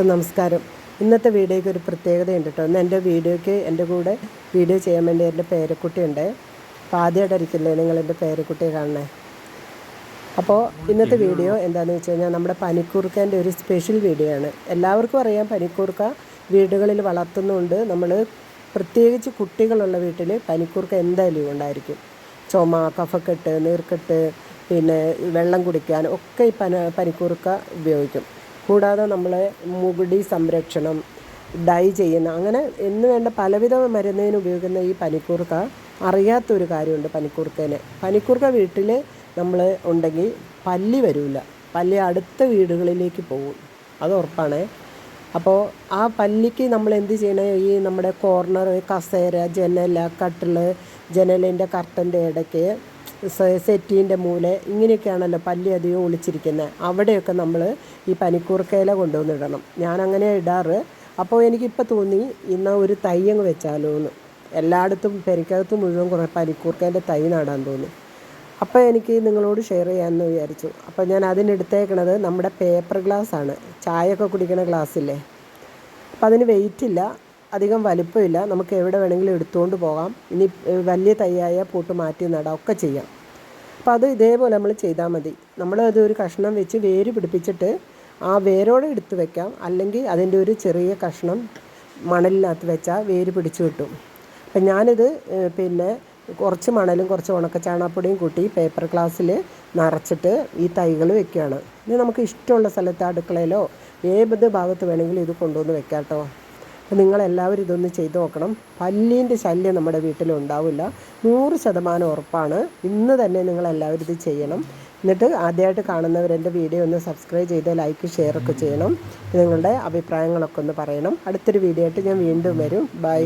നമസ്കാരം. ഇന്നത്തെ വീഡിയോയ്ക്ക് ഒരു പ്രത്യേകതയുണ്ട് കേട്ടോ. ഇന്ന് എന്റെ വീഡിയോയ്ക്ക് എന്റെ കൂടെ വീഡിയോ ചെയ്യാൻ വേണ്ടി എന്റെ പേരക്കുട്ടിയുണ്ട്. അപ്പോൾ ആദ്യമായിട്ടായിരിക്കില്ലേ നിങ്ങൾ എന്റെ പേരക്കുട്ടിയെ കാണണേ. അപ്പോൾ ഇന്നത്തെ വീഡിയോ എന്താണെന്ന് വെച്ച് കഴിഞ്ഞാൽ നമ്മുടെ പനിക്കൂർക്കേന്റെ ഒരു സ്പെഷ്യൽ വീഡിയോ ആണ്. എല്ലാവർക്കും അറിയാം പനിക്കൂർക്ക വീടുകളിൽ വളർത്തുന്നുണ്ട്. നമ്മൾ പ്രത്യേകിച്ച് കുട്ടികളുള്ള വീട്ടിൽ പനിക്കൂർക്ക എന്തായാലും ഉണ്ടായിരിക്കും. ചുമ കഫക്കെട്ട് നീർക്കെട്ട് പിന്നെ വെള്ളം കുടിക്കാൻ ഒക്കെ ഈ പന പനിക്കൂർക്ക ഉപയോഗിക്കും. കൂടാതെ നമ്മളെ മുടി സംരക്ഷണം ഡൈ ചെയ്യുന്ന അങ്ങനെ എന്ന് വേണ്ട പലവിധ മരുന്നിന് ഉപയോഗിക്കുന്ന ഈ പനിക്കൂർക്ക അറിയാത്തൊരു കാര്യമുണ്ട് പനിക്കൂർക്കേനെ. പനിക്കൂർക്ക വീട്ടിൽ നമ്മൾ ഉണ്ടെങ്കിൽ പല്ലി വരില്ല പല്ലി അടുത്ത വീടുകളിലേക്ക് പോകും. അത് ഉറപ്പാണേ. അപ്പോൾ ആ പല്ലിക്ക് നമ്മൾ എന്ത് ചെയ്യണേ? ഈ നമ്മുടെ കോർണർ കസേര ജനല കട്ടിൽ ജനലിന്റെ കർട്ടന്റെ ഇടയ്ക്ക് സെറ്റീന്റെ മൂല ഇങ്ങനെയൊക്കെയാണല്ലോ പല്ലി അധികം ഒളിച്ചിരിക്കുന്നത് അവിടെയൊക്കെ നമ്മൾ ഈ പനിക്കൂർക്കയില കൊണ്ടുവന്നിടണം. ഞാനങ്ങനെ ഇടാറ്. അപ്പോൾ എനിക്കിപ്പോൾ തോന്നി ഇന്ന് ഒരു തൈ അങ്ങ് വെച്ചാലോ എന്ന് എല്ലായിടത്തും പെരിക്കകത്ത് മുഴുവൻ കുറേ പനിക്കൂർക്കേന്റെ തൈ നടാൻ തോന്നി. അപ്പോൾ എനിക്ക് നിങ്ങളോട് ഷെയർ ചെയ്യാമെന്ന് വിചാരിച്ചു. അപ്പോൾ ഞാൻ അതിനെടുത്തേക്കണത് നമ്മുടെ പേപ്പർ ഗ്ലാസ് ആണ് ചായയൊക്കെ കുടിക്കണ ഗ്ലാസ്സില്ലേ? അപ്പോൾ അതിന് വെയിറ്റ് ഇല്ല അധികം വലിപ്പമില്ല. നമുക്ക് എവിടെ വേണമെങ്കിലും എടുത്തുകൊണ്ട് പോകാം. ഇനി വലിയ തൈയായ പൂട്ട് മാറ്റി നടാം. ഒക്കെ ചെയ്യാം. അപ്പോൾ അത് ഇതേപോലെ നമ്മൾ ചെയ്താൽ മതി. നമ്മൾ അത് ഒരു കഷ്ണം വെച്ച് വേര് പിടിപ്പിച്ചിട്ട് ആ വേരോടെ എടുത്ത് വെക്കാം. അല്ലെങ്കിൽ അതിന്റെ ഒരു ചെറിയ കഷ്ണം മണലിനകത്ത് വെച്ചാൽ വേര് പിടിച്ചു കിട്ടും. അപ്പം ഞാനിത് പിന്നെ കുറച്ച് മണലും കുറച്ച് ഉണക്ക ചാണകപ്പൊടിയും കൂട്ടി പേപ്പർ ഗ്ലാസ്സിൽ നിറച്ചിട്ട് ഈ തൈകൾ വെക്കുകയാണ് ഇനി നമുക്ക് ഇഷ്ടമുള്ള സ്ഥലത്ത് അടുക്കളയിലോ ഏത് ഭാഗത്ത് വേണമെങ്കിലും ഇത് കൊണ്ടുവന്ന് വെക്കാം കേട്ടോ അപ്പോൾ നിങ്ങളെല്ലാവരും ഇതൊന്ന് ചെയ്തു നോക്കണം. പല്ലീന്റെ ശല്യം നമ്മുടെ വീട്ടിലുണ്ടാവില്ല നൂറ് ശതമാനം ഉറപ്പാണ്. ഇന്ന് തന്നെ നിങ്ങളെല്ലാവരും ഇത് ചെയ്യണം. എന്നിട്ട് ആദ്യമായിട്ട് കാണുന്നവർ എന്റെ വീഡിയോ ഒന്ന് സബ്സ്ക്രൈബ് ചെയ്ത് ലൈക്ക് ഷെയർ ഒക്കെ ചെയ്യണം. നിങ്ങളുടെ അഭിപ്രായങ്ങളൊക്കെ ഒന്ന് പറയണം. അടുത്തൊരു വീഡിയോ ആയിട്ട് ഞാൻ വീണ്ടും വരും. ബൈ